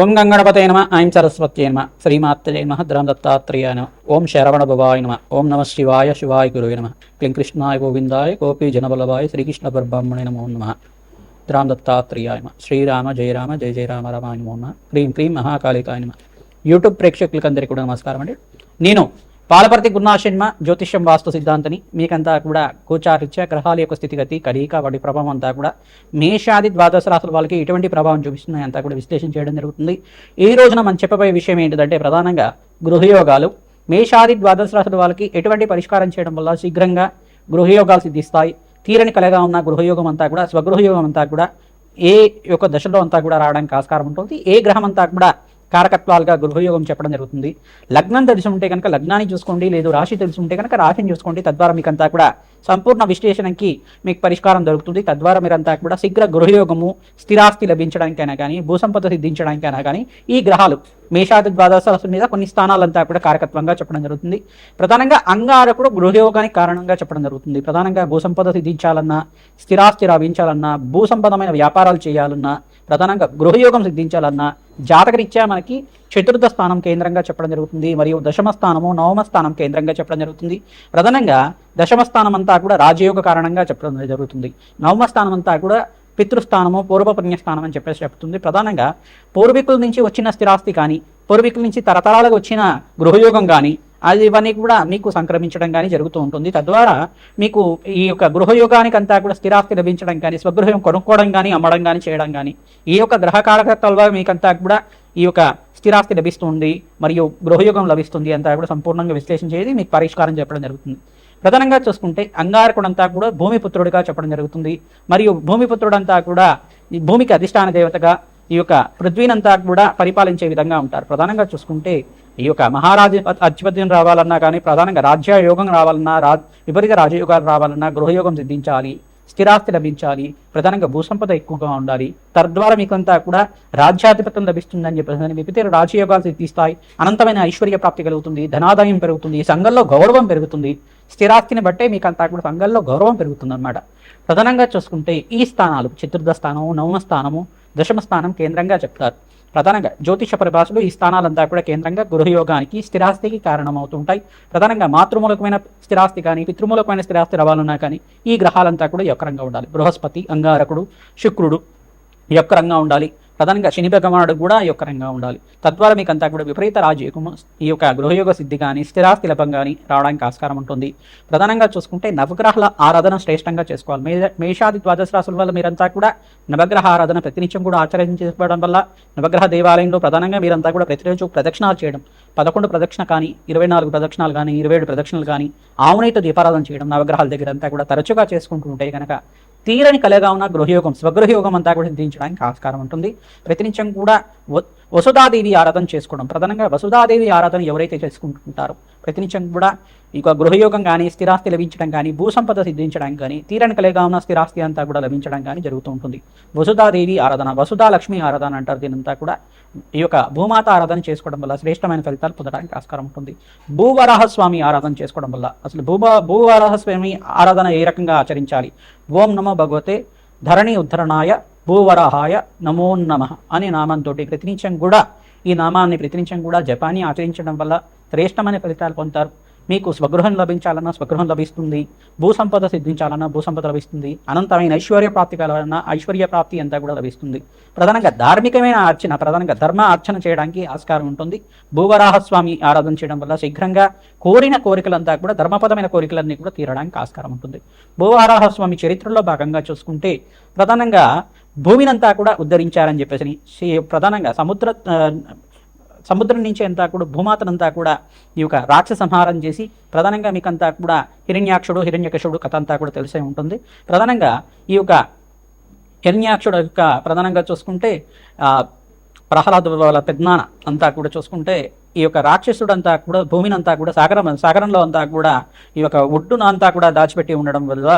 ఓం గంగణపతే నమ. ఐం సరస్వత్యే నమ. శ్రీమాత్రే నమ. ద్రం దత్తాత్రేయ నమ. ఓం శరవణ భవాయ నమ. ఓం నమ శివాయ శివాయ గురువే నమ. క్లీం కృష్ణాయ గోవిందాయ గోపీ జనబలవాయ శ్రీకృష్ణ పరబ్రహ్మణే నమో నమ. ద్రాం దత్తాత్రేయాయ నమ. శ్రీరామ జయ రామ జయ జయ రామ రామాయ నమో నమ. క్రీం క్రీం మహాకాళికాయ నమ. యూట్యూబ్ ప్రేక్షకులకందరికీ కూడా నమస్కారం అండి. నేను పాలపర్తి గురునాశన్మ జ్యోతిష్యం వాస్తు సిద్ధాంతని మీకంతా కూడా గోచారిత్య గ్రహాల యొక్క స్థితిగతి కడిక వాటి ప్రభావం అంతా కూడా మేషాది ద్వాదశ రాశుల వాళ్ళకి ఎటువంటి ప్రభావం చూపిస్తున్నాయి అంతా కూడా విశ్లేషణ చేయడం జరుగుతుంది. ఈ రోజున మనం చెప్పబోయే విషయం ఏంటిదంటే ప్రధానంగా గృహయోగాలు. మేషాది ద్వాదశ రాశుల వాళ్ళకి ఎటువంటి పరిష్కారం చేయడం వల్ల శీఘ్రంగా గృహయోగాలు సిద్ధిస్తాయి. తీరని కలగా ఉన్న గృహయోగం అంతా కూడా స్వగృహయోగం అంతా కూడా ఏ యొక్క దశలో అంతా కూడా రావడానికి ఆస్కారం ఉంటుంది. ఏ గ్రహం అంతా కూడా కారకత్వాలుగా గృహయోగం చెప్పడం జరుగుతుంది. లగ్నం తెలిసి ఉంటే కనుక లగ్నాన్ని చూసుకోండి లేదు రాశి తెలిసి ఉంటే కనుక రాశిని చూసుకోండి. తద్వారా మీకు అంతా కూడా సంపూర్ణ విశ్లేషణకి మీకు పరిష్కారం దొరుకుతుంది. తద్వారా మీరంతా కూడా శీఘ్ర గృహయోగము స్థిరాస్తి లభించడానికైనా కానీ భూసంపద సిద్ధించడానికైనా కానీ ఈ గ్రహాలు మేషాది ద్వాదశ మీద కొన్ని స్థానాలంతా కూడా కారకత్వంగా చెప్పడం జరుగుతుంది. ప్రధానంగా అంగారకుడు గృహయోగానికి కారణంగా చెప్పడం జరుగుతుంది. ప్రధానంగా భూసంపద సిద్ధించాలన్నా స్థిరాస్తి లభించాలన్నా భూసంపదమైన వ్యాపారాలు చేయాలన్నా ప్రధానంగా గృహయోగం సిద్ధించాలన్నా జాతకరీత్యా మనకి చతుర్థ స్థానం కేంద్రంగా చెప్పడం జరుగుతుంది మరియు దశమ స్థానము నవమ స్థానం కేంద్రంగా చెప్పడం జరుగుతుంది. ప్రధానంగా దశమ స్థానం అంతా కూడా రాజయోగ కారణంగా చెప్పడం జరుగుతుంది. నవమ స్థానం అంతా కూడా పితృస్థానము పూర్వ పుణ్యస్థానం అని చెప్పేసి చెప్తుంది. ప్రధానంగా పూర్వీకుల నుంచి వచ్చిన స్థిరాస్తి కానీ పూర్వీకుల నుంచి తరతరాలకు వచ్చిన గృహయోగం కానీ అది ఇవన్నీ కూడా మీకు సంక్రమించడం కానీ జరుగుతూ ఉంటుంది. తద్వారా మీకు ఈ యొక్క గృహయోగానికి అంతా కూడా స్థిరాస్తి లభించడం కానీ స్వగృహం కొనుక్కోవడం కానీ అమ్మడం కానీ చేయడం కానీ ఈ యొక్క గ్రహకారకత్వాల మీకంతా కూడా ఈ యొక్క స్థిరాస్తి లభిస్తుంది మరియు గృహయోగం లభిస్తుంది అంతా కూడా సంపూర్ణంగా విశ్లేషణ చేసి మీకు పరిష్కారం చెప్పడం జరుగుతుంది. ప్రధానంగా చూసుకుంటే అంగారకుడంతా కూడా భూమిపుత్రుడిగా చెప్పడం జరుగుతుంది. మరియు భూమిపుత్రుడంతా కూడా ఈ భూమికి అధిష్టాన దేవతగా ఈ యొక్క పృథ్వీనంతా కూడా పరిపాలించే విధంగా ఉంటారు. ప్రధానంగా చూసుకుంటే ఈ యొక్క మహారాజ అధిపత్యం రావాలన్నా కానీ ప్రధానంగా రాజ్యయోగం రావాలన్నా రా విపరీత రాజయోగాలు రావాలన్నా గృహయోగం సిద్ధించాలి స్థిరాస్తి లభించాలి ప్రధానంగా భూసంపద ఎక్కువగా ఉండాలి. తద్వారా మీకంతా కూడా రాజ్యాధిపత్యం లభిస్తుందని చెప్పేసి విపరీత రాజయోగాలు సిద్ధిస్తాయి. అనంతమైన ఐశ్వర్య ప్రాప్తి కలుగుతుంది ధనాదాయం పెరుగుతుంది సంఘంలో గౌరవం పెరుగుతుంది. స్థిరాస్తిని బట్టే మీకంతా కూడా సంఘంలో గౌరవం పెరుగుతుంది అనమాట ప్రధానంగా చూసుకుంటే ఈ స్థానాలు చతుర్థ స్థానము నవమ స్థానము దశమ స్థానం కేంద్రంగా చెప్తారు. ప్రధానంగా జ్యోతిష పరిభాషలో ఈ స్థానాలంతా కూడా కేంద్రంగా గృహయోగానికి స్థిరాస్తికి కారణమవుతుంటాయి. ప్రధానంగా మాతృమూలకమైన స్థిరాస్తి కానీ పితృమూలకమైన స్థిరాస్తి రవాణా కానీ ఈ గ్రహాలంతా కూడా యొక్కరంగా ఉండాలి. బృహస్పతి అంగారకుడు శుక్రుడు యొక్కరంగా ఉండాలి. ప్రధానంగా శని భగవానుడు కూడా యొక్కరంగా ఉండాలి. తద్వారా మీకు అంతా కూడా విపరీత రాజయోగము ఈ యొక్క గృహయోగ సిద్ధి కానీ స్థిరాస్తి లభం కానీ రావడానికి ఆస్కారం ఉంటుంది. ప్రధానంగా చూసుకుంటే నవగ్రహాల ఆరాధన శ్రేష్టంగా చేసుకోవాలి. మే మేషాది ద్వాదశ రాసుల వల్ల మీరంతా కూడా నవగ్రహ ఆరాధన ప్రతినిత్యం కూడా ఆచరించడం వల్ల నవగ్రహ దేవాలయంలో ప్రధానంగా మీరంతా కూడా ప్రతిరోజు ప్రదక్షిణాలు చేయడం పదకొండు ప్రదక్షిణ కానీ ఇరవై నాలుగు ప్రదక్షిణాలు కానీ ఇరవై ఏడు ప్రదక్షిణలు కానీ ఆవునైతో దీపారాధన చేయడం నవగ్రహాల దగ్గర అంతా కూడా తరచుగా చేసుకుంటూ ఉంటే కనుక తీరని కలగా ఉన్న గృహయోగం స్వగృహయోగం అంతా కూడా సిద్ధించడానికి ఆస్కారం ఉంటుంది. ప్రతినిత్యం కూడా వసుధాదేవి ఆరాధన చేసుకోవడం. ప్రధానంగా వసుధాదేవి ఆరాధన ఎవరైతే చేసుకుంటుంటారో ప్రతినిత్యం కూడా ఇక గృహయోగం కానీ స్థిరాస్తి లభించడం కానీ భూసంపద సిద్ధించడం కానీ తీరని కలిగా ఉన్న స్థిరాస్తి అంతా కూడా లభించడం కానీ జరుగుతూ ఉంటుంది. వసుధాదేవి ఆరాధన వసుధా లక్ష్మి ఆరాధన అంటారు దీనంతా కూడా. ఈ యొక్క భూమాత ఆరాధన చేసుకోవడం వల్ల శ్రేష్టమైన ఫలితాలు పొందడానికి ఆస్కారం ఉంటుంది. భూవరాహ స్వామి ఆరాధన చేసుకోవడం వల్ల అసలు భూ భూవరాహస్వామి ఆరాధన ఏ రకంగా ఆచరించాలి? ఓం నమో భగవతే ధరణి ఉద్ధరణాయ భూవరాహాయ నమో నమ అనే నామంతో ప్రతినిత్యం కూడా ఈ నామాన్ని ప్రతినిత్యం కూడా జపాన్ని ఆచరించడం వల్ల శ్రేష్టమైన ఫలితాలు పొందుతారు. మీకు స్వగృహం లభించాలన్నా స్వగృహం లభిస్తుంది. భూసంపద సిద్ధించాలన్నా భూసంపద లభిస్తుంది. అనంతమైన ఐశ్వర్య ప్రాప్తి కలవాలన్నా ఐశ్వర్య ప్రాప్తి అంతా కూడా లభిస్తుంది. ప్రధానంగా ధార్మికమైన అర్చన ప్రధానంగా ధర్మ అర్చన చేయడానికి ఆస్కారం ఉంటుంది. భూవరాహస్వామి ఆరాధన చేయడం వల్ల శీఘ్రంగా కోరిన కోరికలంతా కూడా ధర్మపదమైన కోరికలన్నీ కూడా తీరడానికి ఆస్కారం ఉంటుంది. భూవరాహస్వామి చరిత్రలో భాగంగా చూసుకుంటే ప్రధానంగా భూమినంతా కూడా ఉద్ధరించారని చెప్పేసి శ్రీ- ప్రధానంగా సముద్ర సముద్రం నుంచి అంతా కూడా భూమాతనంతా కూడా ఈ యొక్క రాక్ష సంహారం చేసి ప్రధానంగా మీకంతా కూడా హిరణ్యాక్షుడు హిరణ్యకశుడు కథ అంతా కూడా తెలిసే ఉంటుంది. ప్రధానంగా ఈ యొక్క హిరణ్యాక్షుడు యొక్క ప్రధానంగా చూసుకుంటే ఆ, ప్రహ్లాద వాళ్ళ పెద్దనాన్న అంతా కూడా చూసుకుంటే ఈ యొక్క రాక్షసుడంతా కూడా భూమిని అంతా కూడా సాగరం సాగరంలో అంతా కూడా ఈ యొక్క ఒడ్డున అంతా కూడా దాచిపెట్టి ఉండడం వల్ల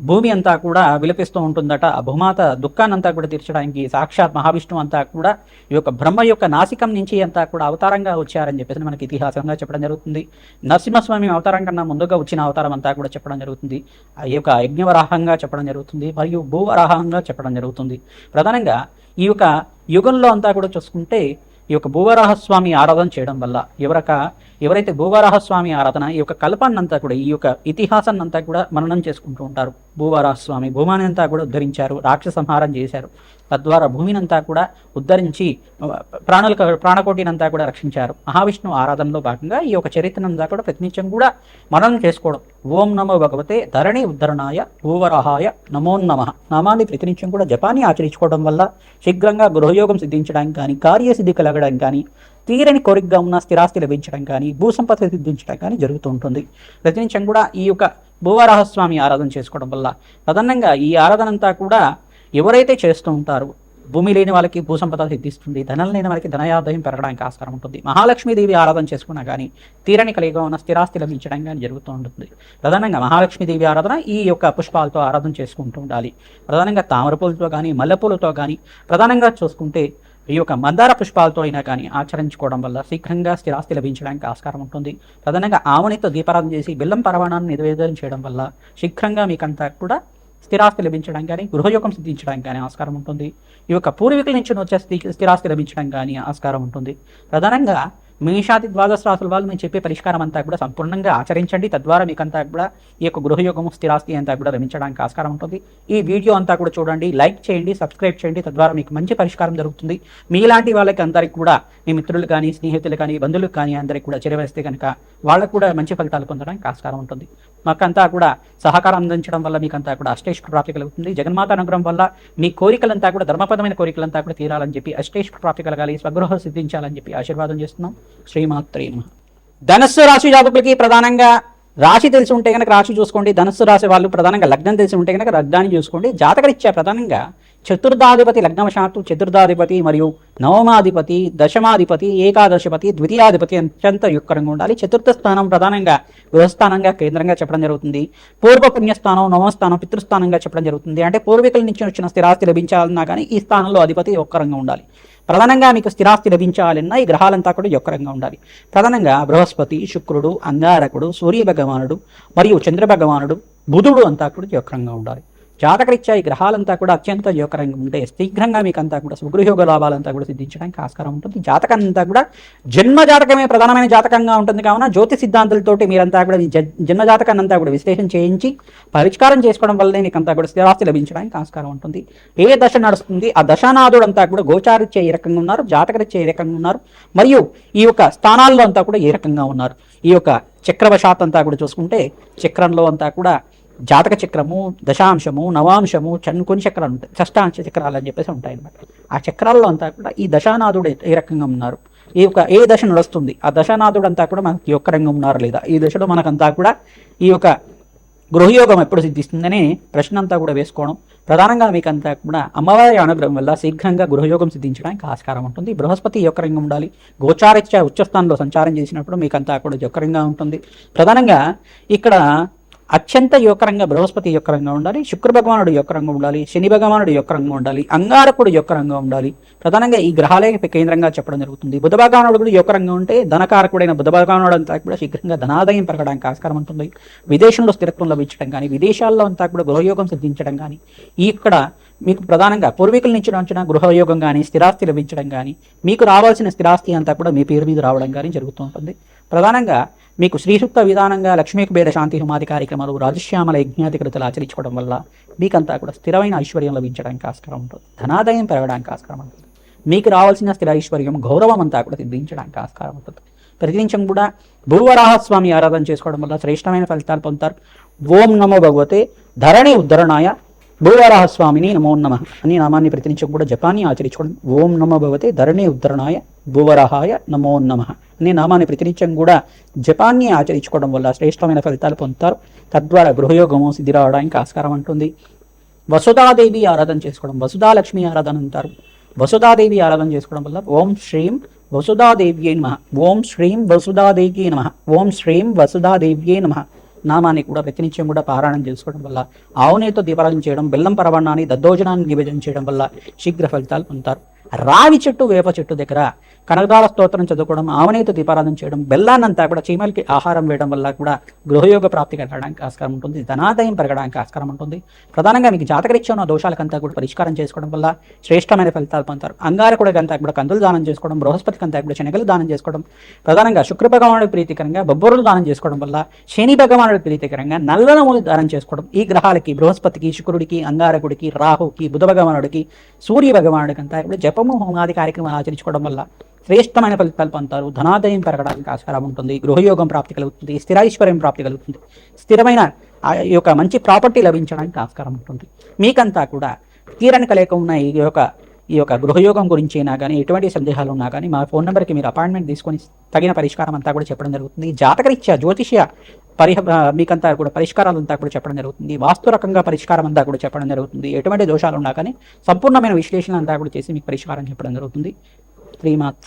భూమి అంతా కూడా విలపిస్తూ ఉంటుందట. ఆ భూమాత దుఃఖానంతా కూడా తీర్చడానికి సాక్షాత్ మహావిష్ణువు అంతా కూడా ఈ యొక్క బ్రహ్మ యొక్క నాసికం నుంచి అంతా కూడా అవతారంగా వచ్చారని చెప్పేసి మనకి ఇతిహాసంగా చెప్పడం జరుగుతుంది. నరసింహస్వామి అవతారం కన్నా ముందుగా వచ్చిన అవతారం అంతా కూడా చెప్పడం జరుగుతుంది. ఆ యొక్క యజ్ఞవరాహంగా చెప్పడం జరుగుతుంది మరియు భూవరాహంగా చెప్పడం జరుగుతుంది. ప్రధానంగా ఈ యొక్క యుగంలో అంతా కూడా చూసుకుంటే ఈ యొక్క భూవరాహస్వామి ఆరాధన చేయడం వల్ల ఎవరక ఎవరైతే భూవరాహస్వామి ఆరాధన ఈ యొక్క కల్పాన్నంతా కూడా ఈ యొక్క ఇతిహాసాన్ని అంతా కూడా మననం చేసుకుంటూ ఉంటారు. భూవరాహస్వామి భూమాని అంతా కూడా ఉద్ధరించారు రాక్ష సంహారం చేశారు. తద్వారా భూమిని అంతా కూడా ఉద్ధరించి ప్రాణుల ప్రాణకోటినంతా కూడా రక్షించారు. మహావిష్ణువు ఆరాధనలో భాగంగా ఈ యొక్క చరిత్రనంతా కూడా ప్రతినిత్యం కూడా మననం చేసుకోవడం. ఓం నమో భగవతే ధరణి ఉద్ధరణాయ భూవరహాయ నమో నమ. నామాన్ని ప్రతినిత్యం కూడా జపాన్ని ఆచరించుకోవడం వల్ల శీఘ్రంగా గృహయోగం సిద్ధించడానికి కానీ కార్యసిద్ధి కలగడం కానీ తీరని కోరికగా ఉన్న స్థిరాస్తి లభించడం కానీ భూసంపద సిద్ధించడం కానీ జరుగుతూ ఉంటుంది. ప్రతినిత్యం కూడా ఈ యొక్క భూవరాహస్వామి ఆరాధన చేసుకోవడం వల్ల ప్రధానంగా ఈ ఆరాధన అంతా కూడా ఎవరైతే చేస్తూ ఉంటారో భూమి లేని వాళ్ళకి భూసంపద సిద్ధిస్తుంది ధనం లేని వాళ్ళకి ధనయాదయం పెరగడానికి ఆస్కారం ఉంటుంది. మహాలక్ష్మీదేవి ఆరాధన చేసుకున్నా కానీ తీరని కలిగిగా ఉన్న స్థిరాస్తి లభించడం కానీ జరుగుతూ ఉంటుంది. ప్రధానంగా మహాలక్ష్మీదేవి ఆరాధన ఈ యొక్క పుష్పాలతో ఆరాధన చేసుకుంటూ ఉండాలి. ప్రధానంగా తామరపూలతో కానీ మల్లెపూలతో కానీ ప్రధానంగా చూసుకుంటే ఈ యొక్క మందార పుష్పాలతో అయినా కానీ ఆచరించుకోవడం వల్ల శీఘ్రంగా స్థిరాస్తి లభించడానికి ఆస్కారం ఉంటుంది. ప్రధానంగా ఆవునితో దీపారాధన చేసి బెల్లం పరమాణాన్ని నివేదన చేయడం వల్ల శీఘ్రంగా మీకంతా కూడా స్థిరాస్తి లభించడం కానీ గృహయోగం సిద్ధించడానికి కానీ ఆస్కారం ఉంటుంది. ఈ యొక్క పూర్వీకుల నుంచి వచ్చే స్థిరాస్తి లభించడం కానీ ఆస్కారం ఉంటుంది. ప్రధానంగా మేషాది ద్వాదశ రాసుల వాళ్ళు మేము చెప్పే పరిష్కారం అంతా కూడా సంపూర్ణంగా ఆచరించండి. తద్వారా మీకంతా కూడా ఈ యొక్క గృహయోగము స్థిరాస్తి అంతా కూడా లభించడానికి ఆస్కారం ఉంటుంది. ఈ వీడియో అంతా కూడా చూడండి లైక్ చేయండి సబ్స్క్రైబ్ చేయండి. తద్వారా మీకు మంచి పరిష్కారం జరుగుతుంది. మీలాంటి వాళ్ళకి అందరికి కూడా మీ మిత్రులు కానీ స్నేహితులు కానీ బంధువులు కానీ అందరికి కూడా చేరవేస్తే కనుక వాళ్ళకు కూడా మంచి ఫలితాలు పొందడానికి ఆస్కారం ఉంటుంది. మాకంతా కూడా సహకారం అందించడం వల్ల మీకంతా కూడా అష్టేశ్వర ప్రాప్తి కలుగుతుంది. జగన్మాత అనుగ్రహం వల్ల మీ కోరికలంతా కూడా ధర్మపదమైన కోరికలంతా కూడా తీరాలని చెప్పి అష్టేశ్వర ప్రాప్తి కలగాలి స్వగృహ సిద్ధించాలని చెప్పి ఆశీర్వాదం చేస్తున్నాం. శ్రీమాత్రే నమః. ధనస్సు రాశి జాతకులకి ప్రధానంగా రాశి తెలిసి ఉంటే కనుక రాశి చూసుకోండి. ధనస్సు రాశి వాళ్ళు ప్రధానంగా లగ్నం తెలిసి ఉంటే కనుక లగ్నాన్ని చూసుకోండి. జాతకరీత్యా ప్రధానంగా చతుర్థాధిపతి లగ్నవశాత్తు చతుర్థాధిపతి మరియు నవమాధిపతి దశమాధిపతి ఏకాదశపతి ద్వితీయాధిపతి అత్యంత యుక్కరంగా ఉండాలి. చతుర్థ స్థానం ప్రధానంగా గృహస్థానంగా కేంద్రంగా చెప్పడం జరుగుతుంది. పూర్వ పుణ్యస్థానం నవమస్థానం పితృస్థానంగా చెప్పడం జరుగుతుంది. అంటే పూర్వీకుల నుంచి వచ్చిన స్థిరాస్తి లభించాలన్నా కానీ ఈ స్థానంలో అధిపతి ఒక్కరంగా ఉండాలి. ప్రధానంగా మీకు స్థిరాస్తి లభించాలన్నా ఈ గ్రహాలంతా కూడా యొక్కరంగా ఉండాలి. ప్రధానంగా బృహస్పతి శుక్రుడు అంగారకుడు సూర్య భగవానుడు మరియు చంద్ర భగవానుడు బుధుడు అంతా కూడా యొక్కరంగా ఉండాలి. జాతకరీత్యా ఈ గ్రహాలంతా కూడా అత్యంత యోకరంగా ఉంటే శీఘ్రంగా మీకు అంతా కూడా సుగృహయోగ లాభాలంతా కూడా సిద్ధించడానికి ఆస్కారం ఉంటుంది. జాతకం అంతా కూడా జన్మ జాతకమే ప్రధానమైన జాతకంగా ఉంటుంది. కావున జ్యోతి సిద్ధాంతాలతోటి మీరంతా కూడా మీ జన్మ జాతకాన్ని అంతా కూడా విశ్లేషణ చేయించి పరిష్కారం చేసుకోవడం వల్లనే మీకు అంతా కూడా స్థిరాస్తి లభించడానికి ఆస్కారం ఉంటుంది. ఏ దశ నడుస్తుంది? ఆ దశానాథుడు అంతా కూడా గోచారిత్య ఏ రకంగా ఉన్నారు? జాతకరీత్య ఏ రకంగా ఉన్నారు? మరియు ఈ యొక్క స్థానాల్లో అంతా కూడా ఏ రకంగా ఉన్నారు? ఈ యొక్క చక్రవశాత్ అంతా కూడా చూసుకుంటే చక్రంలో అంతా కూడా జాతక చక్రము దశాంశము నవాంశము కొన్ని చక్రాలు ఉంటాయి. షష్టాంశ చక్రాలు అని చెప్పేసి ఉంటాయి అనమాట ఆ చక్రాల్లో అంతా కూడా ఈ దశానాథుడు ఏ రకంగా ఉన్నారు? ఈ యొక్క ఏ దశ నడుస్తుంది? ఆ దశానాథుడు అంతా కూడా మనకి యొక్క రంగం ఉన్నారు లేదా? ఈ దశలో మనకంతా కూడా ఈ యొక్క గృహయోగం ఎప్పుడు సిద్ధిస్తుందని ప్రశ్న అంతా కూడా వేసుకోవడం ప్రధానంగా మీకు అంతా కూడా అమ్మవారి అనుగ్రహం వల్ల శీఘ్రంగా గృహయోగం సిద్ధించడానికి ఆస్కారం ఉంటుంది. బృహస్పతి యొక్క రంగం ఉండాలి. గోచారిత్య ఉచ్చస్థానంలో సంచారం చేసినప్పుడు మీకంతా కూడా యొక్కరంగా ఉంటుంది. ప్రధానంగా ఇక్కడ అత్యంత యోకరంగా బృహస్పతి యొక్కరంగా ఉండాలి శుక్ర భగవానుడు యొక్కరంగా ఉండాలి శని భగవానుడు యొక్కరంగా ఉండాలి అంగారకుడు యొక్కరంగా ఉండాలి. ప్రధానంగా ఈ గ్రహాలే కేంద్రంగా చెప్పడం జరుగుతుంది. బుధ భగవానుడు కూడా యొక్కరంగా ఉంటే ధనకారకుడైన బుధ భగవానుడు అంతా కూడా శీఘ్రంగా ధనాదాయం పెరగడానికి ఆస్కారం ఉంటుంది. విదేశంలో స్థిరత్వం లభించడం కానీ విదేశాల్లో అంతా కూడా గృహయోగం సిద్ధించడం కానీ ఇక్కడ మీకు ప్రధానంగా పూర్వీకుల నుంచి ఉంచిన గృహయోగం కానీ స్థిరాస్తి లభించడం కానీ మీకు రావాల్సిన స్థిరాస్తి అంతా కూడా మీ పేరు మీద రావడం కానీ జరుగుతూ ఉంటుంది. ప్రధానంగా మీకు శ్రీసూక్త విధానంగా లక్ష్మీకుబేర శాంతి సమాధి కార్యక్రమాలు రాజశ్యామల యజ్ఞాధికృతలు ఆచరించుకోవడం వల్ల మీకంతా కూడా స్థిరమైన ఐశ్వర్యం లభించడానికి ఆస్కారం ఉంటుంది. ధనాదాయం పెరగడానికి ఆస్కారం ఉంటుంది. మీకు రావాల్సిన స్థిర ఐశ్వర్యం గౌరవం అంతా కూడా సిద్ధించడానికి ఆస్కారం ఉంటుంది. ప్రతినిత్యం కూడా భూవరాహస్వామి ఆరాధన చేసుకోవడం వల్ల శ్రేష్టమైన ఫలితాలు పొందుతారు. ఓం నమో భగవతే ధరణి ఉద్ధరణాయ భూవరాహస్వామిని నమో నమ అనే నామాన్ని ప్రతినిత్యం కూడా జపాన్ని ఆచరించుకోవడం. ఓం నమో భవతే ధరణి ఉద్ధరణాయ భూవరాహాయ నమో నమ అనే నామాన్ని ప్రతినిత్యం కూడా జపాన్ని ఆచరించుకోవడం వల్ల శ్రేష్టమైన ఫలితాలు పొందుతారు. తద్వారా గృహయోగము సిద్ధి రావడానికి ఆస్కారం ఉంటుంది వసుధాదేవి ఆరాధన చేసుకోవడం వసుధాలక్ష్మి ఆరాధన అంటారు. వసుధాదేవి ఆరాధన చేసుకోవడం వల్ల ఓం శ్రీం వసుధాదేవ్యే నమ. ఓం శ్రీం వసుధాదేవ్యే నమ. ఓం శ్రీం వసుధాదేవ్యే నమ. నామాన్ని కూడా ప్రతినిత్యం కూడా పారాయణం చేసుకోవడం వల్ల ఆవునేతో దీపారాధన చేయడం బెల్లం పరవణాన్ని దద్దోజనాన్ని నివేదన చేయడం వల్ల శీఘ్ర ఫలితాలు పొందుతారు. రావి చెట్టు వేప చెట్టు దగ్గర కనకదార స్తోత్రం చదువుకోవడం ఆవనీత దీపారాధన చేయడం బెల్లాన్నంతా కూడా చీమలకి ఆహారం వేయడం వల్ల కూడా గృహయోగ ప్రాప్తి కలగడానికి ఆస్కారం ఉంటుంది ధనాదాయం పెరగడానికి ఆస్కారం ఉంటుంది. ప్రధానంగా మీకు జాతకరీత్యా ఉన్న దోషాలకంతా కూడా పరిష్కారం చేసుకోవడం వల్ల శ్రేష్టమైన ఫలితాలు పొందుతారు. అంగారకుడికి అంతా కూడా కందులు దానం చేసుకోవడం బృహస్పతికి అంతా కూడా శనగలు దానం చేసుకోవడం ప్రధానంగా శుక్ర భగవానుడి ప్రీతికరంగా బొబ్బరులు దానం చేసుకోవడం వల్ల శని భగవానుడి ప్రీతికరంగా నల్లనములు దానం చేసుకోవడం ఈ గ్రహాలకి బృహస్పతికి శుక్రుడికి అంగారకుడికి రాహుకి బుధ భగవానుడికి సూర్య భగవానుడికి అంతా కూడా జప హోమాది కార్యక్రమాలు ఆచరించుకోవడం వల్ల శ్రేష్టమైన ఫలితాలు పొందుతారు. ధనాదయం పెరగడానికి ఆస్కారం ఉంటుంది. గృహయోగం ప్రాప్తి కలుగుతుంది. స్థిరైశ్వర్యం ప్రాప్తి కలుగుతుంది. స్థిరమైన ఆ యొక్క మంచి ప్రాపర్టీ లభించడానికి ఆస్కారం ఉంటుంది. మీకంతా కూడా తీరని కలయిక ఉన్న ఈ యొక్క ఈ యొక్క గృహయోగం గురించి అయినా కానీ ఎటువంటి సందేహాలు ఉన్నా కానీ మా ఫోన్ నెంబర్కి మీరు అపాయింట్మెంట్ తీసుకొని తగిన పరిష్కారం అంతా కూడా చెప్పడం జరుగుతుంది. జాతకరీత్యా జ్యోతిష్య పరిహ మీకంతా కూడా పరిష్కారాలు అంతా కూడా చెప్పడం జరుగుతుంది. వాస్తు రకంగా పరిష్కారం అంతా కూడా చెప్పడం జరుగుతుంది. ఎటువంటి దోషాలు ఉన్నా కానీ సంపూర్ణమైన విశ్లేషణ అంతా కూడా చేసి మీకు పరిష్కారం చెప్పడం జరుగుతుంది. శ్రీమాత్